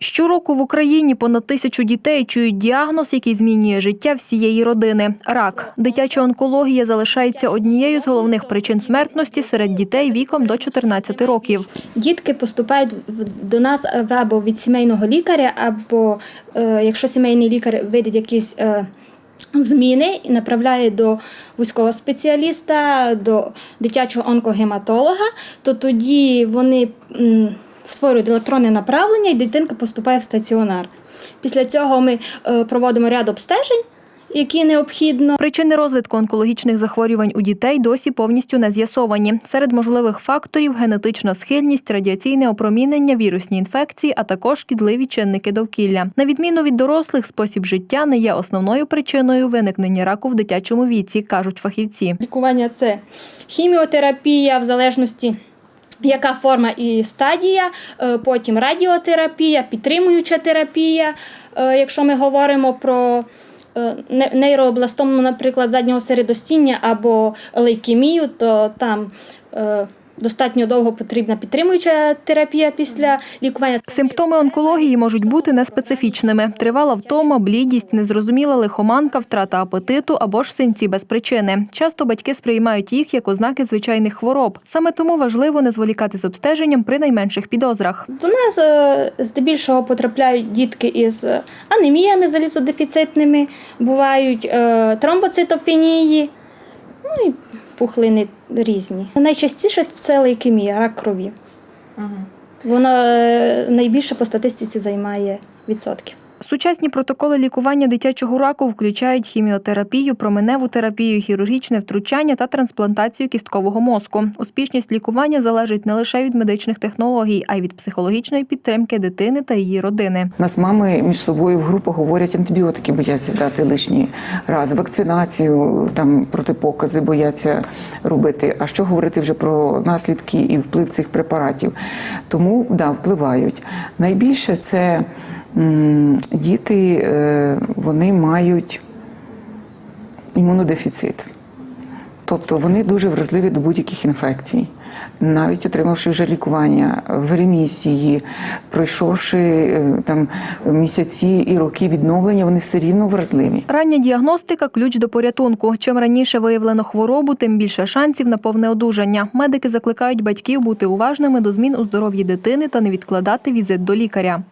Щороку в Україні понад тисячу дітей чують діагноз, який змінює життя всієї родини. Рак. Дитяча онкологія залишається однією з головних причин смертності серед дітей віком до 14 років. Дітки поступають до нас е, або від сімейного лікаря, або е, якщо сімейний лікар видить якісь е, зміни і направляє до вузького спеціаліста, до дитячого онкогематолога, то тоді вони створюють електронне направлення і дитинка поступає в стаціонар. Після цього ми е, проводимо ряд обстежень, які необхідно. Причини розвитку онкологічних захворювань у дітей досі повністю не з'ясовані. Серед можливих факторів генетична схильність, радіаційне опромінення, вірусні інфекції, а також шкідливі чинники довкілля. На відміну від дорослих, спосіб життя не є основною причиною виникнення раку в дитячому віці, кажуть фахівці. Лікування це хіміотерапія в залежності. Яка форма і стадія, е, потім радіотерапія, підтримуюча терапія. Е, Якщо ми говоримо про е, нейрообластому, наприклад, заднього середостіння або лейкемію, то там достатньо довго потрібна підтримуюча терапія після лікування. Симптоми онкології можуть бути неспецифічними: тривала втома, блідість, незрозуміла лихоманка, втрата апетиту або ж синці без причини. Часто батьки сприймають їх як ознаки звичайних хвороб. Саме тому важливо не зволікати з обстеженням при найменших підозрах. До нас е, здебільшого потрапляють дітки із е, анеміями залізодефіцитними, бувають е, тромбоцитопенії, ну і пухлини різні. Найчастіше це лейкемія, рак крові. Вона е, найбільше по статистиці займає відсотків. Сучасні протоколи лікування дитячого раку включають хіміотерапію, променеву терапію, хірургічне втручання та трансплантацію кісткового мозку. Успішність лікування залежить не лише від медичних технологій, а й від психологічної підтримки дитини та її родини. Нас мами між собою в групах говорять, антибіотики бояться дати лишній раз, вакцинацію, там протипокази бояться робити. А що говорити вже про наслідки і вплив цих препаратів? Тому да, впливають. Найбільше це діти, е, вони мають імунодефіцит. Тобто вони дуже вразливі до будь-яких інфекцій. Навіть отримавши вже лікування в ремісії, пройшовши е, там місяці і роки відновлення, вони все рівно вразливі. Рання діагностика ключ до порятунку. Чим раніше виявлено хворобу, тим більше шансів на повне одужання. Медики закликають батьків бути уважними до змін у здоров'ї дитини та не відкладати візит до лікаря.